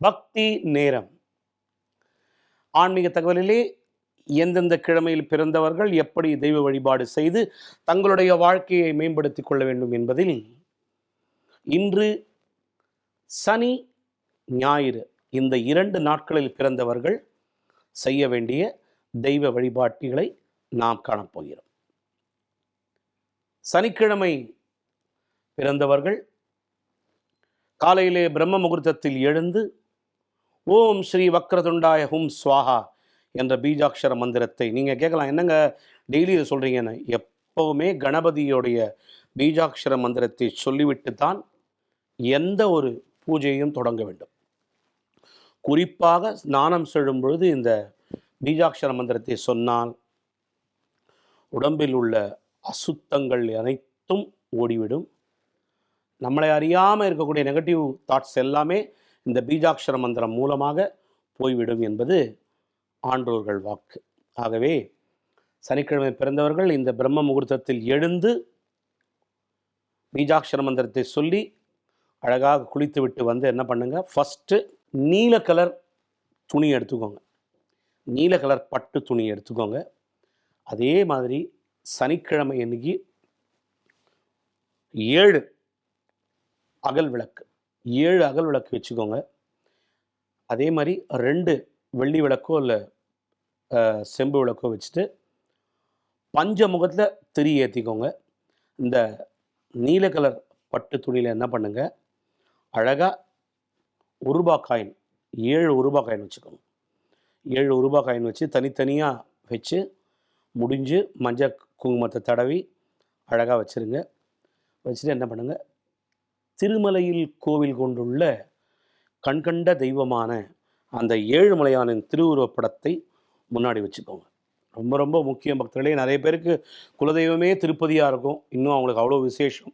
பக்தி நேரம். ஆன்மீக தகவலிலே எந்தெந்த கிழமையில் பிறந்தவர்கள் எப்படி தெய்வ வழிபாடு செய்து தங்களுடைய வாழ்க்கையை மேம்படுத்திக் கொள்ள வேண்டும் என்பதில் இன்று சனி ஞாயிறு இந்த இரண்டு நாட்களில் பிறந்தவர்கள் செய்ய வேண்டிய தெய்வ வழிபாட்டுகளை நாம் காணப்போகிறோம் சனிக்கிழமை பிறந்தவர்கள் காலையிலே பிரம்ம முகூர்த்தத்தில் எழுந்து ஓம் ஸ்ரீ வக்ரதுண்டாய ஹும் ஸ்வாஹா என்ற பீஜாட்சர மந்திரத்தை. நீங்கள் கேட்கலாம் என்னங்க டெய்லி இதை சொல்கிறீங்கன்னு எப்போவுமே கணபதியோடைய பீஜாட்சர மந்திரத்தை சொல்லிவிட்டு தான் எந்த ஒரு பூஜையும் தொடங்க வேண்டும். குறிப்பாக ஸ்நானம் செல்லும் பொழுது இந்த பீஜாட்சர மந்திரத்தை சொன்னால் உடம்பில் உள்ள அசுத்தங்கள் அனைத்தும் ஓடிவிடும். நம்மளை அறியாமல் இருக்கக்கூடிய நெகட்டிவ் தாட்ஸ் எல்லாமே இந்த பீஜாட்சர மந்திரம் மூலமாக போய்விடும் என்பது ஆன்றோர்கள் வாக்கு. ஆகவே சனிக்கிழமை பிறந்தவர்கள் இந்த பிரம்ம முகூர்த்தத்தில் எழுந்து பீஜாட்சர மந்திரத்தை சொல்லி அழகாக குளித்து விட்டு வந்து என்ன பண்ணுங்கள் ஃபஸ்ட்டு நீல கலர் துணி எடுத்துக்கோங்க. நீல கலர் பட்டு துணி எடுத்துக்கோங்க. அதே மாதிரி சனிக்கிழமை அன்னைக்கு ஏழு அகல் விளக்கு. ஏழு அகல் விளக்கு வச்சுக்கோங்க. அதே மாதிரி ரெண்டு வெள்ளி விளக்கோ இல்லை செம்பு விளக்கோ வச்சுட்டு பஞ்ச முகத்தில் திரி ஏற்றிக்கோங்க இந்த நீல கலர் பட்டு துணியில் என்ன பண்ணுங்க? அழகாக ஒரு காயின் ஏழு உருபா காயின் வச்சுக்கோங்க. ஏழு உருபா காயின் வச்சு தனித்தனியாக வச்சு முடிஞ்சு மஞ்சள் குங்குமத்தை தடவி அழகாக வச்சுருங்க. வச்சுட்டு என்ன பண்ணுங்கள் திருமலையில் கோவில் கொண்டுள்ள கண்கண்ட தெய்வமான அந்த ஏழுமலையானின் திருவுருவப் படத்தை முன்னாடி வச்சுக்கோங்க. ரொம்ப ரொம்ப முக்கிய பக்தர்களே. நிறைய பேருக்கு குலதெய்வமே திருப்பதியாக இருக்கும். இன்னும் அவங்களுக்கு அவ்வளோ விசேஷம்.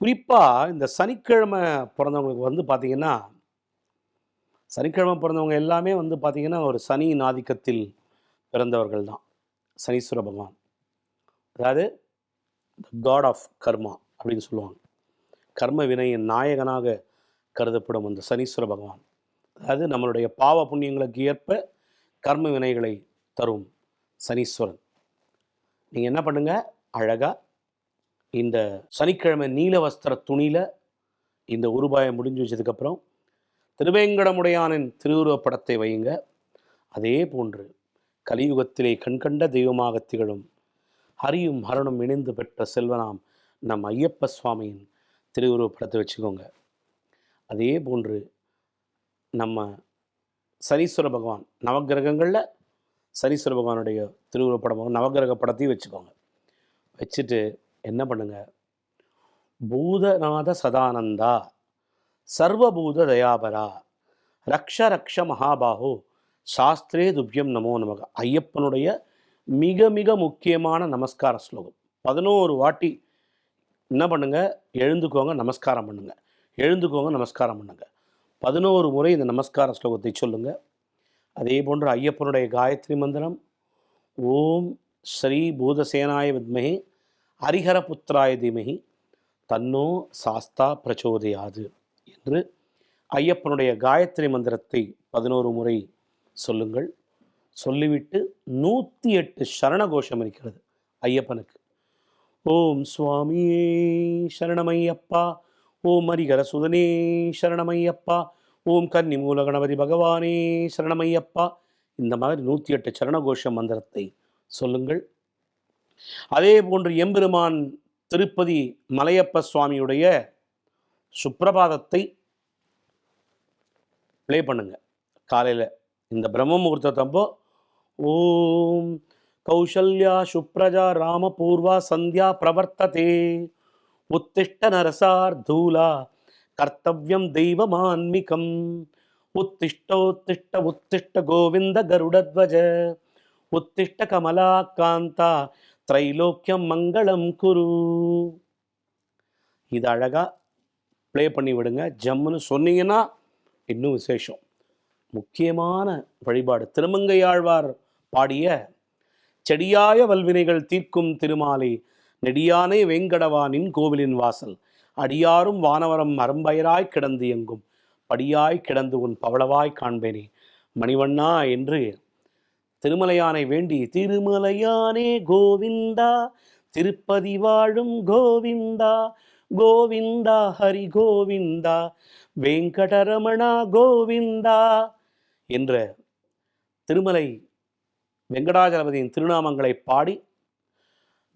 குறிப்பாக இந்த சனிக்கிழமை பிறந்தவங்களுக்கு வந்து பார்த்திங்கன்னா சனிக்கிழமை பிறந்தவங்க எல்லாமே வந்து பார்த்திங்கன்னா ஒரு சனியின் ஆதிக்கத்தில் பிறந்தவர்கள் தான். சனீஸ்வர பகவான். அதாவது காட் ஆஃப் கர்மா அப்படின்னு சொல்லுவாங்க. கர்ம வினையின் நாயகனாக கருதப்படும் அந்த சனீஸ்வர பகவான். அதாவது நம்மளுடைய பாவ புண்ணியங்களுக்கு ஏற்ப கர்ம வினைகளை தரும் சனீஸ்வரன். நீங்கள் என்ன பண்ணுங்கள் அழகாக இந்த சனிக்கிழமை நீல வஸ்திர துணியில் இந்த உருபாயை முடிஞ்சு வச்சதுக்கப்புறம் திருவேங்கடமுடையானின் திருவுருவப் படத்தை வையுங்க. அதே போன்று கலியுகத்திலே கண்கண்ட தெய்வமாக திகழும் ஹரியும் ஹரனும் இணைந்து பெற்ற செல்வனாம் நம் ஐயப்ப சுவாமியின் திருவுருவ படத்தை வச்சுக்கோங்க. அதே போன்று நம்ம சனீஸ்வர பகவான் நவக்கிரகங்களில் சனீஸ்வர பகவானுடைய திருவுருவ படம் நவக்கிரக படத்தையும் வச்சுக்கோங்க. வச்சுட்டு என்ன பண்ணுங்க? பூதநாத சதானந்தா சர்வபூத தயாபரா ரக்ஷ ரக்ஷ மகாபாகு சாஸ்திரே துப்யம் நமோ நமக. ஐயப்பனுடைய மிக மிக முக்கியமான நமஸ்கார ஸ்லோகம். பதினோரு வாட்டி என்ன பண்ணுங்கள் எழுந்துக்கோங்க நமஸ்காரம் பண்ணுங்கள் எழுந்துக்கோங்க நமஸ்காரம் பண்ணுங்கள் பதினோரு முறை இந்த நமஸ்கார ஸ்லோகத்தை சொல்லுங்கள் அதே போன்று ஐயப்பனுடைய காயத்ரி மந்திரம் ஓம் ஸ்ரீ பூதசேனாய வித்மகே ஹரிஹரபுத்திராய தீமகி தன்னோ சாஸ்தா பிரச்சோதையாது என்று ஐயப்பனுடைய காயத்ரி மந்திரத்தை பதினோரு முறை சொல்லுங்கள். சொல்லிவிட்டு நூற்றி எட்டு சரண கோஷம் இருக்கிறது ஐயப்பனுக்கு. ஓம் சுவாமியே சரணமையப்பா. ஓம் ஹரிகர சுதனே சரணமையப்பா. ஓம் கன்னி மூல கணபதி பகவானே சரணமையப்பா. இந்த மாதிரி நூற்றி எட்டு சரணகோஷ மந்திரத்தை சொல்லுங்கள். அதே போன்று எம்பெருமான் திருப்பதி மலையப்ப சுவாமியுடைய சுப்பிரபாதத்தை ப்ளே பண்ணுங்க. காலையில் இந்த பிரம்ம முகூர்த்தத்தப்போ ஓம் கௌசல்யா சுப்ரஜா ராமபூர்வா சந்தியா பிரவர்த்ததே உத்திஷ்ட நரசார்தூலா கர்த்தவியம் தெய்வமான்மிகம் உத்திஷ்டோத்திஷ்ட உத்திஷ்ட கோவிந்த கருடத்வஜ உத்திஷ்ட கமலா காந்தா திரைலோக்கியம் மங்களம் குரு இது அழகாக ப்ளே பண்ணி விடுங்க. ஜம்முன்னு சொன்னீங்கன்னா இன்னும் விசேஷம். முக்கியமான வழிபாடு. திருமங்கையாழ்வார் பாடிய செடியாய வல்வினைகள் தீர்க்கும் திருமாலை நெடியானே வெங்கடவானின் கோவிலின் வாசல். அடியாரும் வானவரம் அரும்பயராய் கிடந்து எங்கும். படியாய் கிடந்து உன் பவளவாய் காண்பேனே. மணிவண்ணா என்று திருமலையானை வேண்டி திருமலையானே கோவிந்தா திருப்பதி வாழும் கோவிந்தா கோவிந்தா ஹரி கோவிந்தா வெங்கடரமணா கோவிந்தா என்ற திருமலை வெங்கடாஜலபதியின் திருநாமங்களை பாடி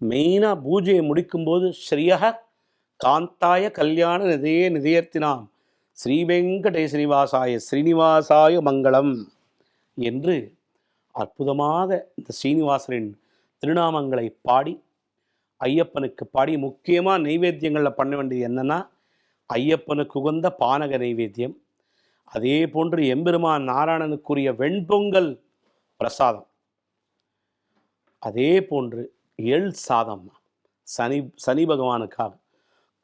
மெயினாக பூஜையை முடிக்கும்போது ஸ்ரீயக காந்தாய கல்யாண நிதையே நிதையர்த்தினாம். ஸ்ரீ வெங்கடே நிவாசாய ஸ்ரீனிவாசாய மங்களம் என்று அற்புதமாக இந்த ஸ்ரீனிவாசனின் திருநாமங்களை பாடி ஐயப்பனுக்கு பாடி முக்கியமாக நைவேத்தியங்களில் பண்ண வேண்டியது என்னென்னா ஐயப்பனுக்கு உகந்த பானக நைவேத்தியம். அதே போன்று எம்பெருமான் நாராயணனுக்குரிய வெண்பொங்கல் பிரசாதம். அதே போன்று எள் சாதம் சனி சனி பகவானுக்காக.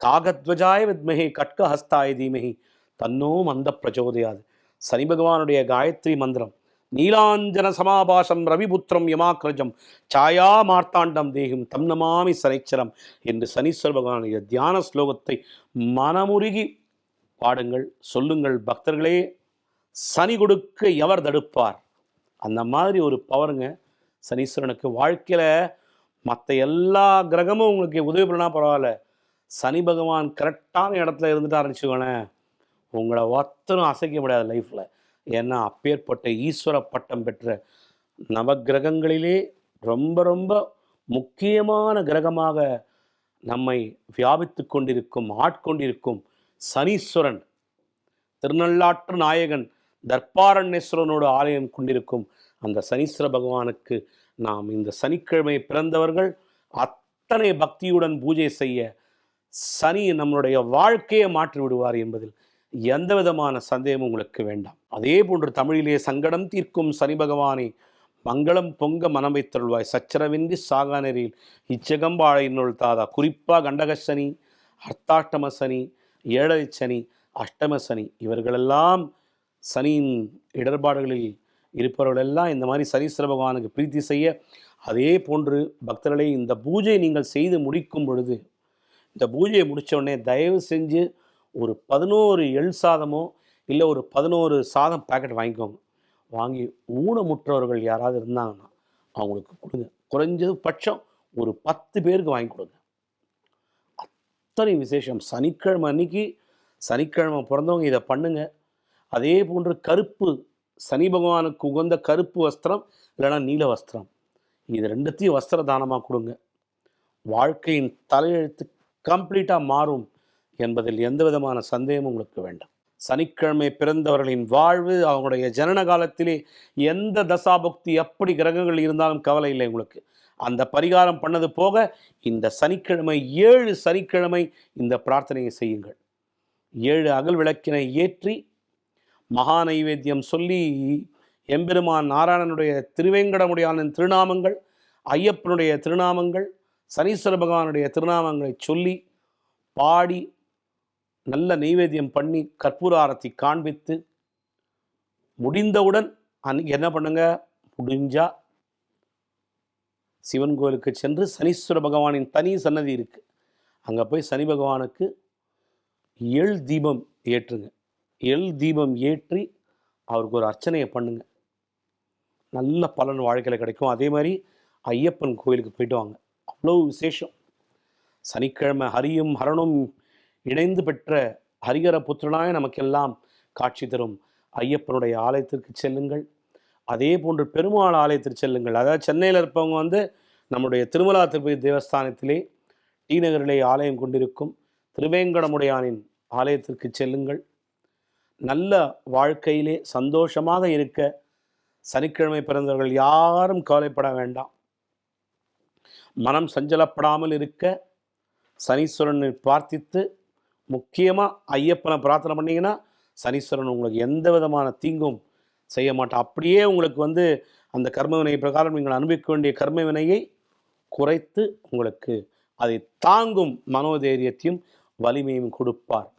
காகத்வஜாய வித்மகே கட்கஹஸ்தாய தீமகி தன்னோ மந்த பிரச்சோதையாது. சனி பகவானுடைய காயத்ரி மந்திரம் நீலாஞ்சன சமாபாசம் ரவிபுத்திரம் யமாக்ரஜம் சாயா மார்த்தாண்டம் தேகம் தம் நமாமி சனைச்சரம் என்று சனீஸ்வர பகவானுடைய தியான ஸ்லோகத்தை மனமுருகி பாடுங்கள் சொல்லுங்கள். பக்தர்களே சனி கொடுக்க எவர் தடுப்பார்? அந்த மாதிரி ஒரு பவருங்க சனீஸ்வரனுக்கு வாழ்க்கையில் மற்ற எல்லா கிரகமும் உங்களுக்கு உதவி பண்ணா பரவாயில்ல. சனி பகவான் கரெக்டான இடத்துல இருந்துட்டாருன்னு வச்சுக்கோங்களேன். உங்களை ஒத்தரும் அசைக்க முடியாது லைஃப்பில் ஏன்னா அப்பேற்பட்ட ஈஸ்வர பட்டம் பெற்ற நவக்கிரகங்களிலே ரொம்ப ரொம்ப முக்கியமான கிரகமாக நம்மை வியாபித்து கொண்டிருக்கும் ஆட்கொண்டிருக்கும் சனீஸ்வரன் திருநள்ளாற்று நாயகன் தர்பாரண்யேஸ்வரனோடு ஆலயம் கொண்டிருக்கும் அந்த சனீஸ்வர பகவானுக்கு நாம் இந்த சனிக்கிழமை பிறந்தவர்கள் அத்தனை பக்தியுடன் பூஜை செய்ய சனி நம்மளுடைய வாழ்க்கையை மாற்றி விடுவார் என்பதில் எந்த விதமான சந்தேகமும் உங்களுக்கு வேண்டாம். அதே போன்று தமிழிலே சங்கடம் தீர்க்கும் சனி பகவானை மங்களம் பொங்க மனம் வைத்தருள்வாய். சச்சரவின்றி சாகா நெறியில் இச்சகம் தாதா. குறிப்பாக கண்டக சனி அர்த்தாஷ்டம சனி ஏழரை சனி அஷ்டம சனி இவர்களெல்லாம் சனியின் இடர்பாடுகளில் இருப்பவர்களெல்லாம் இந்த மாதிரி சரீஸ்வர பகவானுக்கு பிரீத்தி செய்ய அதே போன்று பக்தர்களை இந்த பூஜை நீங்கள் செய்து முடிக்கும் பொழுது இந்த பூஜையை முடிச்ச தயவு செஞ்சு ஒரு பதினோரு எள் சாதமோ இல்லை ஒரு பதினோரு சாதம் பேக்கெட் வாங்கிக்கோங்க. வாங்கி ஊனமுற்றவர்கள் யாராவது இருந்தாங்கன்னா அவங்களுக்கு கொடுங்க. குறைஞ்சது பட்சம் ஒரு பத்து பேருக்கு வாங்கி கொடுங்க. அத்தனை விசேஷம். சனிக்கிழமை அன்னைக்கு சனிக்கிழமை பிறந்தவங்க இதை பண்ணுங்கள் அதே போன்று கருப்பு சனி பகவானுக்கு உகந்த கருப்பு வஸ்திரம் இல்லைன்னா நீல வஸ்திரம். இது ரெண்டுத்தையும் வஸ்திர தானமாக கொடுங்க. வாழ்க்கையின் தலையெழுத்து கம்ப்ளீட்டாக மாறும் என்பதில் எந்த விதமான சந்தேகமும் உங்களுக்கு வேண்டாம். சனிக்கிழமை பிறந்தவர்களின் வாழ்வு அவங்களுடைய ஜனன காலத்திலே எந்த தசாபக்தி எப்படி கிரகங்கள் இருந்தாலும் கவலை இல்லை உங்களுக்கு. அந்த பரிகாரம் பண்ணது போக இந்த சனிக்கிழமை ஏழு சனிக்கிழமை இந்த பிரார்த்தனையை செய்யுங்கள். ஏழு அகல் விளக்கினை ஏற்றி மகா நைவேத்தியம் சொல்லி எம்பெருமான் நாராயணனுடைய திருவேங்கடமுடியானின் திருநாமங்கள் ஐயப்பனுடைய திருநாமங்கள் சனீஸ்வர பகவானுடைய திருநாமங்களை சொல்லி பாடி நல்ல நெய்வேத்தியம் பண்ணி கற்பூர ஆரத்தி காண்பித்து முடிந்தவுடன் அன்னைக்கு என்ன பண்ணுங்க? முடிஞ்சா சிவன் கோயிலுக்கு சென்று சனீஸ்வர பகவானின் தனி சன்னதி இருக்குது அங்கே போய் சனி பகவானுக்கு எள் தீபம் ஏற்றுங்க. எள் தீபம் ஏற்றி அவருக்கு ஒரு அர்ச்சனையை பண்ணுங்க. நல்ல பலன் வாழ்க்கையில் கிடைக்கும். அதே மாதிரி ஐயப்பன் கோயிலுக்கு போயிட்டு வாங்க. அவ்வளோ விசேஷம். சனிக்கிழமை ஹரியும் ஹரணும் இணைந்து பெற்ற ஹரிகர புத்திரனாய நமக்கெல்லாம் காட்சி தரும். ஐயப்பனுடைய ஆலயத்திற்கு செல்லுங்கள். அதே போன்று பெருமாள் ஆலயத்திற்கு செல்லுங்கள். அதாவது சென்னையில் இருப்பவங்க வந்து நம்முடைய திருமலா திருப்பதி தேவஸ்தானத்திலே டி நகரிலே ஆலயம் கொண்டிருக்கும் திருவேங்கடமுடையானின் ஆலயத்திற்கு செல்லுங்கள். நல்ல வாழ்க்கையிலே சந்தோஷமாக இருக்க சனிக்கிழமை பிறந்தவர்கள் யாரும் கவலைப்பட வேண்டாம். மனம் சஞ்சலப்படாமல் இருக்க சனீஸ்வரனை பிரார்த்தித்து முக்கியமாக ஐயப்பனை பிரார்த்தனை பண்ணிங்கன்னா சனீஸ்வரன் உங்களுக்கு எந்த விதமான தீங்கும் செய்ய மாட்டான். அப்படியே உங்களுக்கு வந்து அந்த கர்மவினை பிரகாரம் நீங்கள் அனுபவிக்க வேண்டிய கர்ம வினையை குறைத்து உங்களுக்கு அதை தாங்கும் மனோதைரியத்தையும் வலிமையும் கொடுப்பார்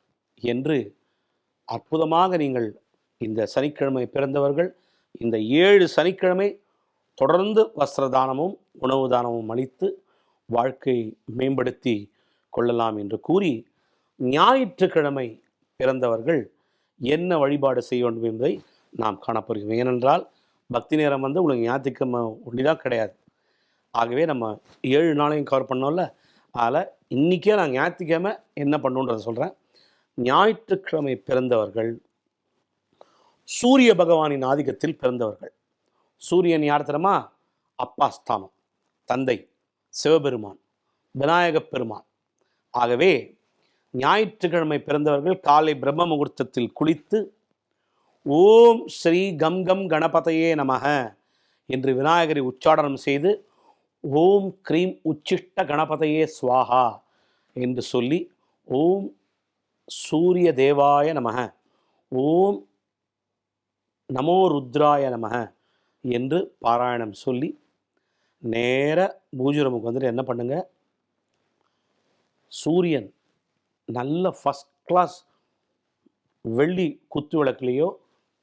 என்று அற்புதமாக நீங்கள் இந்த சனிக்கிழமை பிறந்தவர்கள் இந்த ஏழு சனிக்கிழமை தொடர்ந்து வஸ்திர தானமும் உணவு தானமும் அளித்து வாழ்க்கை மேம்படுத்தி கொள்ளலாம் என்று கூறி ஞாயிற்றுக்கிழமை பிறந்தவர்கள் என்ன வழிபாடு செய்ய வேண்டும் என்பதை நாம் காணப்போகிறோம். ஏனென்றால் பக்தி நேரம் வந்து உங்களுக்கு ஞாயிற்றுக்கிழமை ஒன்றிதான் கிடையாது. ஆகவே நம்ம ஏழு நாளையும் கவர் பண்ணோம்ல அதில் இன்றைக்கே நான் ஞாயிற்றுக்கிழமை என்ன பண்ணுன்றதை சொல்கிறேன் ஞாயிற்றுக்கிழமை பிறந்தவர்கள் சூரிய பகவானின் ஆதிக்கத்தில் பிறந்தவர்கள். சூரியன் யார் தெரியுமா? அப்பா ஸ்தானம் தந்தை சிவபெருமான் விநாயகப் பெருமான். ஆகவே ஞாயிற்றுக்கிழமை பிறந்தவர்கள் காலை பிரம்ம முகூர்த்தத்தில் குளித்து ஓம் ஸ்ரீ கம் கம் கணபதையே நமக என்று விநாயகரை உச்சாடனம் செய்து ஓம் க்ரீம் உச்சிஷ்ட கணபதையே சுவாகா என்று சொல்லி ஓம் சூரிய தேவாய நமக. ஓம் நமோ ருத்ராய நமக என்று பாராயணம் சொல்லி நேர பூஜுரமுக்கு வந்துட்டு என்ன பண்ணுங்க? சூரியன் நல்ல ஃபஸ்ட் கிளாஸ் வெள்ளி குத்து விளக்குலேயோ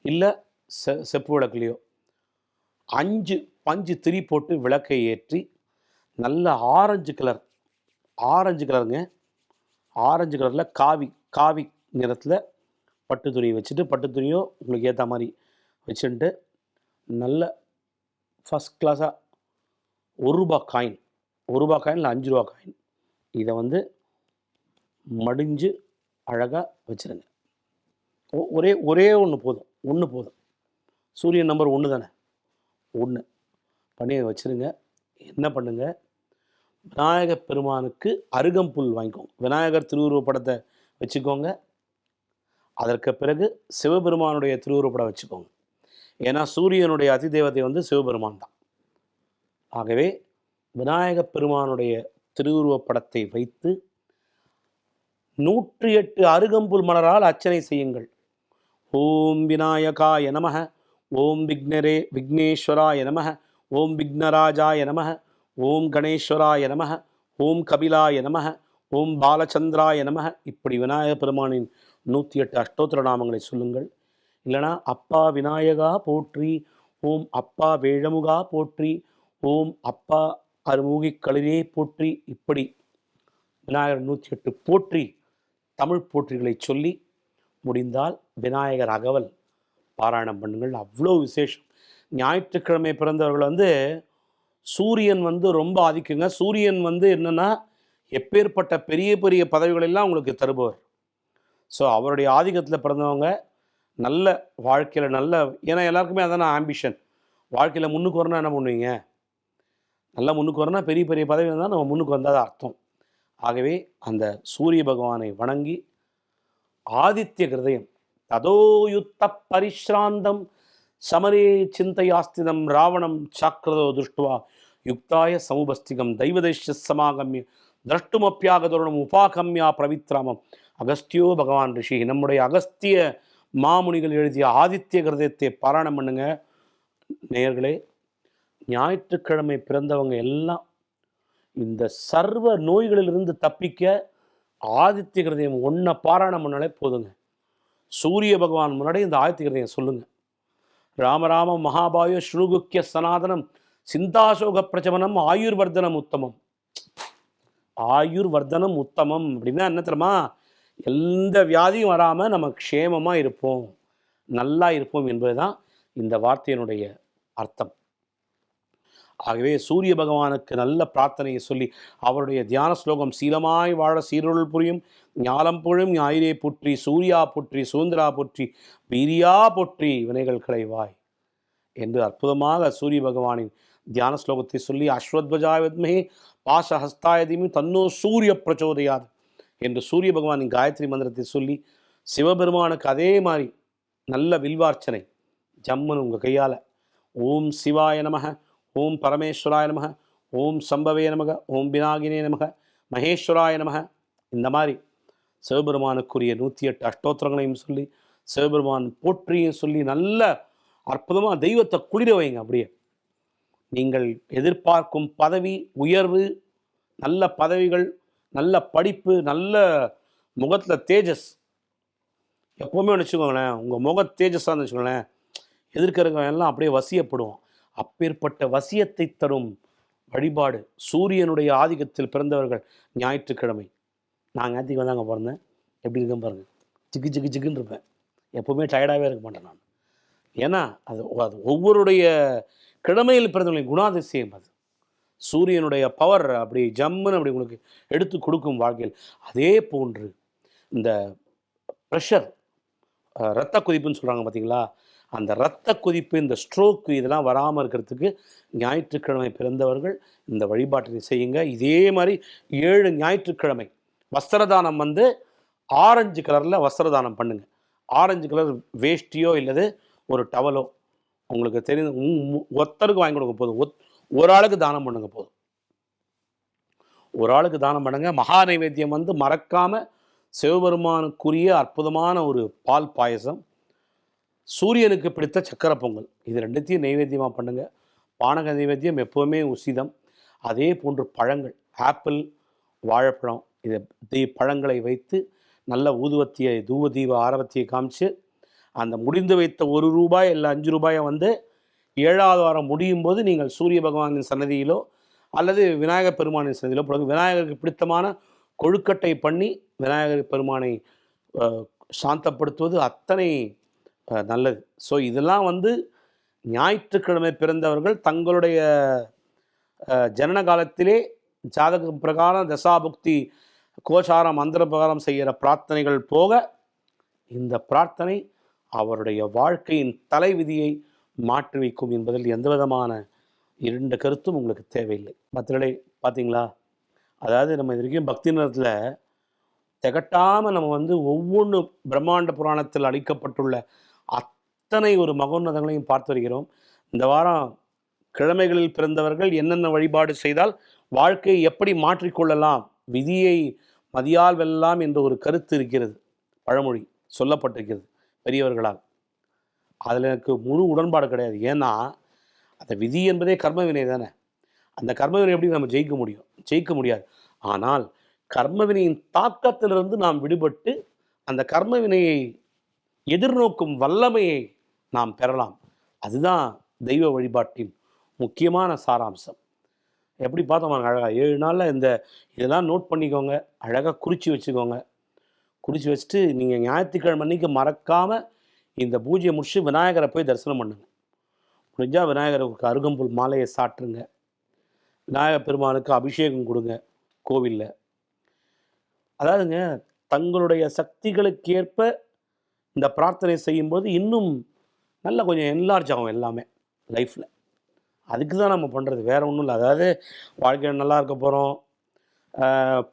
இல்லை செ செப்பு விளக்குலேயோ அஞ்சு பஞ்சு திரி போட்டு விளக்கை ஏற்றி நல்ல ஆரஞ்சு கலர் ஆரஞ்சு கலருங்க. ஆரஞ்சு கலரில் காவி காவி நிறத்தில் பட்டு துணி வச்சுட்டு பட்டு துணியோ உங்களுக்கு ஏற்ற மாதிரி வச்சுட்டு நல்ல ஃபஸ்ட் கிளாஸாக ஒரு ரூபா காயின் ஒரு ரூபா காயின் இல்லை அஞ்சு ரூபா காயின் இதை வந்து மடிஞ்சு அழகாக வச்சுருங்க. ஒ- ஒரே ஒரே ஒன்று போதும் ஒன்று போதும். சூரியன் நம்பர் ஒன்று தானே? ஒன்று பண்ணி வச்சுருங்க. என்ன பண்ணுங்கள் விநாயகர் பெருமானுக்கு அருகம்புல் வாங்கிக்கோங்க. விநாயகர் திருவுருவ படத்தை வச்சுக்கோங்க. அதற்கு பிறகு சிவபெருமானுடைய திருவுருவப்படம் வச்சுக்கோங்க. ஏன்னா சூரியனுடைய அதிதேவதை வந்து சிவபெருமான் தான். ஆகவே விநாயகப் பெருமானுடைய திருவுருவப்படத்தை வைத்து நூற்றி எட்டு அருகம்புல் மலரால் அர்ச்சனை செய்யுங்கள். ஓம் விநாயகாய நமக ஓம் விக்னரே விக்னேஸ்வராய நமக ஓம் விக்னராஜாய நமக ஓம் கணேஸ்வராய நமக ஓம் கபிலாய நமக ஓம் பாலச்சந்திராய நம இப்படி விநாயக பெருமானின் நூற்றி எட்டு அஷ்டோத்திர நாமங்களை சொல்லுங்கள். இல்லைனா அப்பா விநாயகா போற்றி ஓம் அப்பா வேழமுகா போற்றி ஓம் அப்பா அருமூகிக் போற்றி இப்படி விநாயகர் நூற்றி எட்டு போற்றி தமிழ் போற்றிகளை சொல்லி முடிந்தால் விநாயகர் அகவல் பாராயணம் பண்ணுங்கள். அவ்வளோ விசேஷம். ஞாயிற்றுக்கிழமை பிறந்தவர்கள் வந்து சூரியன் வந்து ரொம்ப ஆதிக்குங்க. சூரியன் வந்து என்னென்னா எப்பேற்பட்ட பெரிய பெரிய பதவிகளெல்லாம் உங்களுக்கு தருபவர். ஸோ அவருடைய ஆதிக்கத்தில் பிறந்தவங்க நல்ல வாழ்க்கையில் நல்ல ஏன்னா எல்லாருக்குமே அதான் ஆம்பிஷன் வாழ்க்கையில் முன்னுக்கு வரணும் என்ன பண்ணுவீங்க? நல்லா முன்னுக்கு வரணும்னா பெரிய பெரிய பதவி இருந்தால் நம்ம முன்னுக்கு வந்தால் அர்த்தம். ஆகவே அந்த சூரிய பகவானை வணங்கி ஆதித்ய கிருதயம் ததோயுத்த பரிசிராந்தம் சமரே சிந்தையாஸ்திதம் ராவணம் சாக்கிரதோ திருஷ்டுவா யுக்தாய சமுபஸ்திகம் தெய்வதேஷ சமாகமிய திரஷ்டுமப்பியாகதருணம் உபாகம்யா பிரவித்ராமம். அகஸ்தியோ பகவான் ரிஷி நம்முடைய அகஸ்திய மாமுனிகள் எழுதிய ஆதித்ய கிரதத்தை பாராயணம் பண்ணுங்க. நேயர்களே ஞாயிற்றுக்கிழமை பிறந்தவங்க எல்லாம் இந்த சர்வ நோய்களிலிருந்து தப்பிக்க ஆதித்ய கிருதயம் ஒன்றை பாராயணம் பண்ணாலே போதுங்க. சூரிய பகவான் முன்னாடி இந்த ஆதித்ய கிருதயம் சொல்லுங்கள் ராமராம மகாபாயோ ஸ்ருகுக்கிய சனாதனம் சிந்தாசோக பிரச்சமனம் ஆயுர்வர்தனம் உத்தமம். ஆயுர்வர்தனம் உத்தமம். அப்படின்னா என்ன தெரியுமா? எந்த வியாதியும் வராமல் நம்ம க்ஷேமமாக இருப்போம். நல்லா இருப்போம் என்பது தான் இந்த வார்த்தையினுடைய அர்த்தம். ஆகவே சூரிய பகவானுக்கு நல்ல பிரார்த்தனையை சொல்லி அவருடைய தியான ஸ்லோகம் சீலமாய் வாழ சீருள் புரியும் ஞாலம் புழும் ஞாயிறே புற்றி சூர்யா புற்றி சுதந்திரா புற்றி வீரியா புற்றி வினைகள் களைவாய் என்று அற்புதமாக சூரிய பகவானின் தியான ஸ்லோகத்தை சொல்லி அஸ்வத்வஜா வித்மஹே பாசஹஸ்தாயதிமி தன்னோ சூரிய பிரச்சோதையாது என்று சூரிய பகவானின் காயத்ரி மந்திரத்தை சொல்லி சிவபெருமானுக்கு அதே மாதிரி நல்ல வில்வார்ச்சனை. ஜம்முன்னு உங்கள் கையால். ஓம் சிவாய நமக ஓம் பரமேஸ்வராய நமக ஓம் சம்பவே நமக ஓம் பினாகினே நமக மகேஸ்வராய நமக. இந்த மாதிரி சிவபெருமானுக்குரிய நூற்றி எட்டு அஷ்டோத்திரங்களையும் சொல்லி சிவபெருமான் போற்றியும் சொல்லி நல்ல அற்புதமாக தெய்வத்தை குளிர வைங்க அப்படியே. நீங்கள் எதிர்பார்க்கும் பதவி உயர்வு நல்ல பதவிகள் நல்ல படிப்பு நல்ல முகத்தில் தேஜஸ். எப்போவுமே வச்சுக்கோங்களேன் உங்கள் முக தேஜஸாக வச்சுக்கோங்களேன் எதிர்க்கிறவங்க எல்லாம் அப்படியே வசியப்படுவோம் அப்பேற்பட்ட வசியத்தை தரும் வழிபாடு சூரியனுடைய ஆதிக்கத்தில் பிறந்தவர்கள் ஞாயிற்றுக்கிழமை. நான் ஞாயிற்றுக்கிழமை தாங்க பிறந்தேன். எப்படி இருக்கேன் பாருங்கள் ஜிகு ஜிகு ஜிக்குன்னு இருப்பேன். எப்போவுமே டயர்டாகவே இருக்க மாட்டேன் நான். ஏன்னா அது அது ஒவ்வொருடைய கிழமையில் பிறந்தவங்களின் குணாதிசயம் அது. சூரியனுடைய பவர் அப்படி ஜம்முன்னு அப்படி உங்களுக்கு எடுத்து கொடுக்கும் வாழ்க்கையில். அதே போன்று இந்த ப்ரெஷர் ரத்த கொதிப்புன்னு சொல்கிறாங்க பார்த்தீங்களா அந்த இரத்த கொதிப்பு இந்த ஸ்ட்ரோக்கு இதெல்லாம் வராமல் இருக்கிறதுக்கு ஞாயிற்றுக்கிழமை பிறந்தவர்கள் இந்த வழிபாட்டினை செய்யுங்க. இதே மாதிரி ஏழு ஞாயிற்றுக்கிழமை வஸ்திரதானம் வந்து ஆரஞ்சு கலரில் வஸ்திரதானம் பண்ணுங்கள் ஆரஞ்சு கலர் வேஷ்டியோ இல்லது ஒரு டவலோ உங்களுக்கு தெரிந்த ஒருத்தருக்கு வாங்கி கொடுக்க போதும். ஒத்- ஒரு ஆளுக்கு தானம் பண்ணுங்க போதும். ஒரு ஆளுக்கு தானம் பண்ணுங்க மகா நைவேத்தியம் வந்து மறக்காம சிவபெருமானுக்குரிய அற்புதமான ஒரு பால் பாயசம் சூரியனுக்கு பிடித்த சக்கரை பொங்கல். இது ரெண்டுத்தையும் நைவேத்தியமாக பண்ணுங்கள் பானக நைவேத்தியம் எப்போவுமே உசிதம். அதே போன்று பழங்கள் ஆப்பிள் வாழைப்பழம் இதை பழங்களை வைத்து நல்ல ஊதுவத்தியை தூவதீப ஆரவத்தியை காமிச்சு அந்த முடிந்து வைத்த ஒரு ரூபாய் இல்லை அஞ்சு ரூபாயை வந்து ஏழாவது வாரம் முடியும் போது நீங்கள் சூரிய பகவானின் சன்னதியிலோ அல்லது விநாயகர் பெருமானின் சன்னதியிலோ பிறகு விநாயகருக்கு பிடித்தமான கொழுக்கட்டை பண்ணி விநாயகர் பெருமானை சாந்தப்படுத்துவது அத்தனை நல்லது. ஸோ இதெல்லாம் வந்து ஞாயிற்றுக்கிழமை பிறந்தவர்கள் தங்களுடைய ஜனன காலத்திலே ஜாதக பிரகாரம் தசாபுக்தி கோசாரம் மந்திர பிரகாரம் செய்கிற பிரார்த்தனைகள் போக இந்த பிரார்த்தனை அவருடைய வாழ்க்கையின் தலைவிதியை மாற்றி வைக்கும் என்பதில் எந்த விதமான இரண்டு கருத்தும் உங்களுக்கு தேவையில்லை. மற்றவர்களே பார்த்தீங்களா அதாவது நம்ம இது வரைக்கும் பக்தி நேரத்தில் திகட்டாமல் நம்ம வந்து ஒவ்வொன்று பிரம்மாண்ட புராணத்தில் அளிக்கப்பட்டுள்ள அத்தனை ஒரு மகோன்னதங்களையும் பார்த்து வருகிறோம். இந்த வாரம் கிழமைகளில் பிறந்தவர்கள் என்னென்ன வழிபாடு செய்தால் வாழ்க்கையை எப்படி மாற்றிக்கொள்ளலாம் விதியை மதியால் வெல்லலாம் என்ற ஒரு கருத்து இருக்கிறது. பழமொழி சொல்லப்பட்டிருக்கிறது. பெரியவர்களால். அதில் எனக்கு முழு உடன்பாடு கிடையாது. ஏன்னா அந்த விதி என்பதே கர்ம வினை தானே. அந்த கர்ம வினை எப்படி நம்ம ஜெயிக்க முடியும்? ஜெயிக்க முடியாது. ஆனால் கர்ம வினையின் தாக்கத்திலிருந்து நாம் விடுபட்டு அந்த கர்ம வினையை எதிர்நோக்கும் வல்லமையை நாம் பெறலாம். அதுதான் தெய்வ வழிபாட்டின் முக்கியமான சாராம்சம். எப்படி பார்த்தோம் அழகாக ஏழு நாளில் இந்த இதெல்லாம் நோட் பண்ணிக்கோங்க. அழகாக குறித்து வச்சுக்கோங்க. குடிச்சு வச்சுட்டு நீங்கள் ஞாயிற்றுக்கிழமை அன்றைக்கி மறக்காமல் இந்த பூஜையை முடிச்சு விநாயகரை போய் தரிசனம் பண்ணுங்க. முடிஞ்சால் விநாயகருக்கு அருகம்புல் மாலையை சாற்றுங்க. விநாயகர் பெருமானுக்கு அபிஷேகம் கொடுங்க கோவிலில். அதாவதுங்க தங்களுடைய சக்திகளுக்கேற்ப இந்த பிரார்த்தனை செய்யும்போது இன்னும் நல்லா கொஞ்சம் என்லார்ஜ் ஆகும் எல்லாமே லைஃப்பில் அதுக்கு தான் நம்ம பண்ணுறது வேறு ஒன்றும் இல்லை. அதாவது வாழ்க்கையில் நல்லா இருக்க போகிறோம்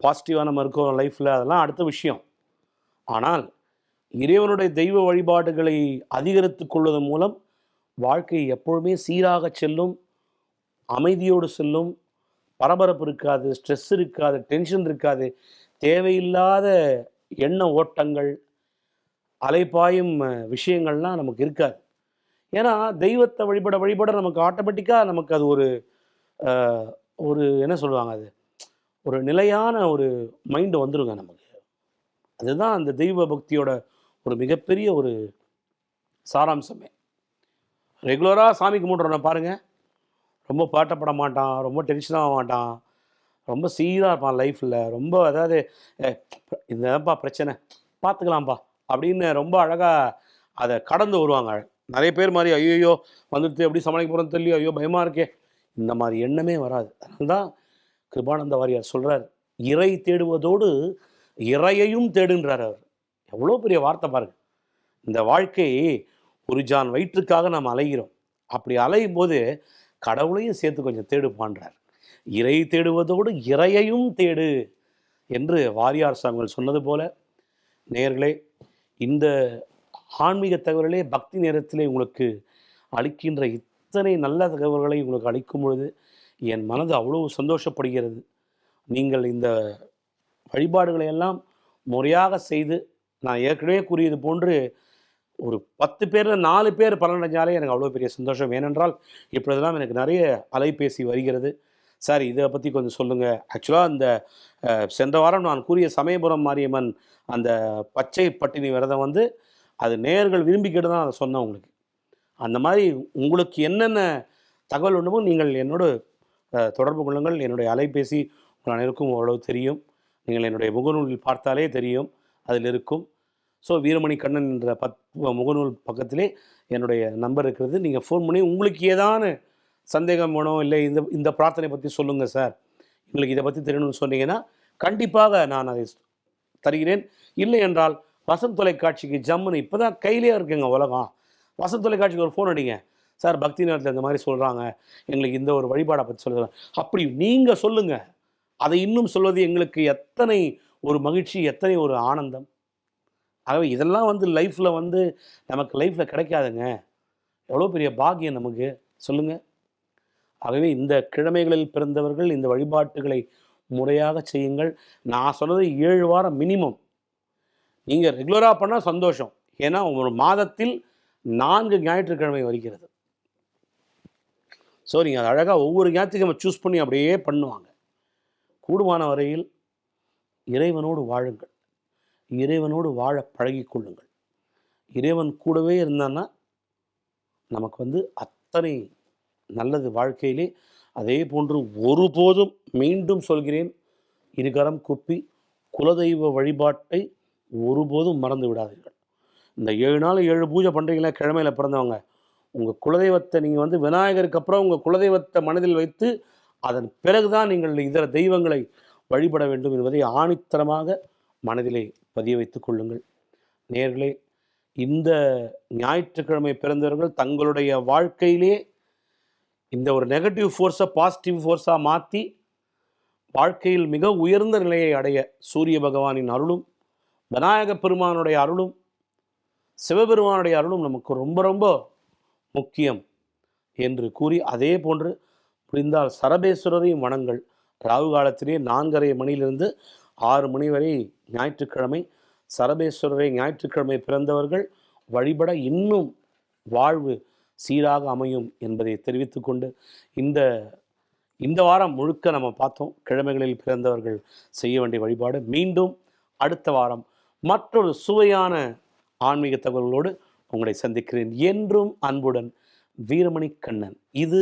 பாசிட்டிவாக நம்ம இருக்கோம் லைஃப்பில் அதெல்லாம் அடுத்த விஷயம். ஆனால் இறைவனுடைய தெய்வ வழிபாடுகளை அதிகரித்து கொள்வதன் மூலம் வாழ்க்கை எப்பொழுதுமே சீராக செல்லும் அமைதியோடு செல்லும். பரபரப்பு இருக்காது ஸ்ட்ரெஸ் இருக்காது டென்ஷன் இருக்காது. தேவையில்லாத எண்ண ஓட்டங்கள் அலைப்பாயும் விஷயங்கள்லாம் நமக்கு இருக்காது. ஏன்னா தெய்வத்தை வழிபட வழிபட நமக்கு ஆட்டோமேட்டிக்காக நமக்கு அது ஒரு ஒரு என்ன சொல்லுவாங்க அது? ஒரு நிலையான ஒரு மைண்டு வந்துருங்க நமக்கு. அதுதான் அந்த தெய்வ பக்தியோட ஒரு மிகப்பெரிய ஒரு சாராம்சமே. ரெகுலராக சாமி கும்பிட்றவனை பாருங்கள் ரொம்ப பாட்டப்பட மாட்டான் ரொம்ப டென்ஷன் ஆக மாட்டான் ரொம்ப சீராக இருப்பான் லைஃப்பில் ரொம்ப அதாவது இதுதான்ப்பா பிரச்சனை பார்த்துக்கலாம்ப்பா அப்படின்னு ரொம்ப அழகாக அதை கடந்து வருவாங்க. நிறைய பேர் மாதிரி ஐயோ வந்துட்டு எப்படி சமாளிக்க போகிறோன்னு தெரியல ஐயோ பயமாக இருக்கே. இந்த மாதிரி எண்ணமே வராது. அதனால்தான் கிருபானந்த வாரியார் சொல்கிறார் இறை தேடுவதோடு இறையையும் தேடுன்றார் அவர். எவ்வளோ பெரிய வார்த்தை பாருங்க. இந்த வாழ்க்கை ஒரு ஜான் வயிற்றுக்காக நாம் அலைகிறோம். அப்படி அலையும் போது கடவுளையும் சேர்த்து கொஞ்சம் தேடுப்பான்றார் இறை தேடுவதோடு இறையையும் தேடு என்று வாரியார் சாமிகள் சொன்னது போல. நேர்களே இந்த ஆன்மீக தகவல்களே பக்தி நேரத்திலே உங்களுக்கு அளிக்கின்ற இத்தனை நல்ல தகவல்களை உங்களுக்கு அளிக்கும் பொழுது என் மனது அவ்வளோ சந்தோஷப்படுகிறது. நீங்கள் இந்த வழிபாடுகளை எல்லாம் முறையாக செய்து நான் ஏற்கனவே கூறியது போன்று ஒரு பத்து பேரில் நாலு பேர் பலனடைஞ்சாலே எனக்கு அவ்வளோ பெரிய சந்தோஷம். ஏனென்றால் இப்பொழுதெல்லாம் எனக்கு நிறைய அலைபேசி வருகிறது. சார் இதை பற்றி கொஞ்சம் சொல்லுங்கள் ஆக்சுவலாக அந்த சென்ற வாரம் நான் கூறிய சமயபுரம் மாரியம்மன் அந்த பச்சை பட்டினி விரதம் வந்து அது நேயர்கள் விரும்பிக்கிட்டு தான் அதை சொன்னேன் உங்களுக்கு. அந்த மாதிரி உங்களுக்கு என்னென்ன தகவல் ஒன்றுமோ நீங்கள் என்னோடு தொடர்பு கொள்ளுங்கள். என்னுடைய அலைபேசி உங்கள் அனைவருக்கும் ஓரளவு தெரியும். நீங்கள் என்னுடைய முகநூலில் பார்த்தாலே தெரியும் அதில் இருக்கும். ஸோ வீரமணி கண்ணன் என்ற பத் முகநூல் பக்கத்திலே என்னுடைய நம்பர் இருக்கிறது. நீங்கள் ஃபோன் பண்ணி உங்களுக்கு ஏதான சந்தேகம் வேணும் இல்லை இந்த இந்த பிரார்த்தனை பற்றி சொல்லுங்கள் சார். எங்களுக்கு இதை பற்றி தெரியணும்னு சொன்னீங்கன்னா கண்டிப்பாக நான் அதை தருகிறேன். இல்லை என்றால் வசந்த் தொலைக்காட்சிக்கு ஜம்முன்னு இப்போ தான் கையிலே இருக்குங்க உலகம். வசந்த் தொலைக்காட்சிக்கு ஒரு ஃபோன் அடிங்க. சார் பக்தி நேரத்தில் இந்த மாதிரி சொல்கிறாங்க எங்களுக்கு இந்த ஒரு வழிபாடை பற்றி சொல்லுங்கள் அப்படி நீங்கள் சொல்லுங்கள் அதை இன்னும் சொல்வது எங்களுக்கு எத்தனை ஒரு மகிழ்ச்சி எத்தனை ஒரு ஆனந்தம். ஆகவே இதெல்லாம் வந்து லைஃப்பில் வந்து நமக்கு லைஃப்பில் கிடைக்காதுங்க. எவ்வளோ பெரிய பாக்கியம் நமக்கு. சொல்லுங்கள் ஆகவே இந்த கிழமைகளில் பிறந்தவர்கள் இந்த வழிபாட்டுகளை முறையாக செய்யுங்கள். நான் சொன்னது ஏழு வாரம் மினிமம் நீங்கள் ரெகுலராக பண்ணால் சந்தோஷம். ஏன்னா ஒரு மாதத்தில் நான்கு ஞாயிற்றுக்கிழமை வருகிறது. ஸோ நீங்கள் அழகாக ஒவ்வொரு ஞாயிற்றுக்கிழமை சூஸ் பண்ணி அப்படியே பண்ணுவாங்க. கூடுமான வரையில் இறைவனோடு வாழுங்கள். இறைவனோடு வாழ பழகி கொள்ளுங்கள். இறைவன் கூடவே இருந்தான்னா நமக்கு வந்து அத்தனை நல்லது வாழ்க்கையிலே அதே போன்று ஒருபோதும் மீண்டும் சொல்கிறேன் இருகரம் குப்பி குலதெய்வ வழிபாட்டை ஒருபோதும் மறந்து விடாதீர்கள். இந்த ஏழு நாள் ஏழு பூஜை பண்ணுறீங்களா கிழமையில் பிறந்தவங்க. உங்கள் குலதெய்வத்தை நீங்கள் வந்து விநாயகருக்கு அப்புறம் உங்கள் குலதெய்வத்தை மனதில் வைத்து அதன் பிறகுதான் நீங்கள் இதர தெய்வங்களை வழிபட வேண்டும் என்பதை ஆணித்தரமாக மனதிலே பதிய வைத்துக் கொள்ளுங்கள். நேர்களே இந்த ஞாயிற்றுக்கிழமை பிறந்தவர்கள் தங்களுடைய வாழ்க்கையிலே இந்த ஒரு நெகட்டிவ் ஃபோர்ஸை பாசிட்டிவ் ஃபோர்ஸாக மாற்றி வாழ்க்கையில் மிக உயர்ந்த நிலையை அடைய சூரிய பகவானின் அருளும் விநாயக பெருமானுடைய அருளும் சிவபெருமானுடைய அருளும் நமக்கு ரொம்ப ரொம்ப முக்கியம் என்று கூறி அதே போன்று புரிந்தால் சரபேஸ்வரரையும் வணங்கள். ராகு காலத்திலே நான்கரை மணியிலிருந்து ஆறு மணி வரை ஞாயிற்றுக்கிழமை சரபேஸ்வரரை ஞாயிற்றுக்கிழமை பிறந்தவர்கள் வழிபட இன்னும் வாழ்வு சீராக அமையும் என்பதை தெரிவித்துக்கொண்டு இந்த இந்த வாரம் முழுக்க நம்ம பார்த்தோம். கிழமைகளில் பிறந்தவர்கள் செய்ய வேண்டிய வழிபாடு. மீண்டும் அடுத்த வாரம் மற்றொரு சுவையான ஆன்மீக தகவல்களோடு உங்களை சந்திக்கிறேன். என்றும் அன்புடன் வீரமணி கண்ணன் இது